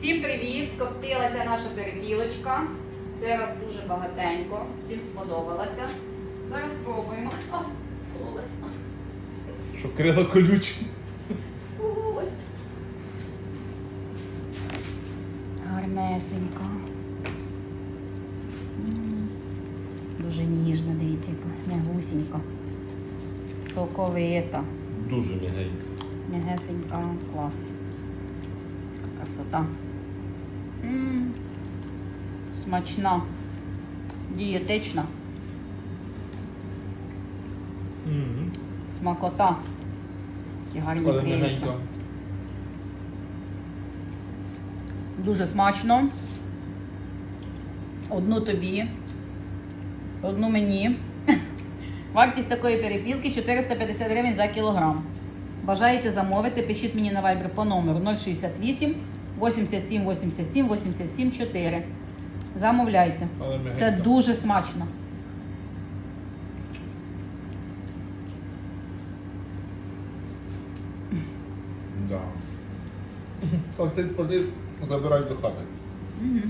Всім привіт! Скоптилася наша перепілочка. Зараз дуже багатенько. Всім сподобалося. Зараз спробуємо. О, кололась. Що крила колючі. Кололась. Гарнесенько. Дуже ніжна, дивіться, яка м'ягусінька. Соковита. Дуже м'ягенько. М'ягесенька, клас. Красота. М, Смачна, дієтична, Мгм. смакота. Які гарні Але Дуже смачно. Одну тобі, одну мені. Вартість такої перепілки 450 гривень за кілограм. Бажаєте замовити, пишіть мені на Viber по номеру 068 87 87 87 4. Замовляйте. Але. Це дуже смачно. Да. Так, ти забирай до хати. Угу.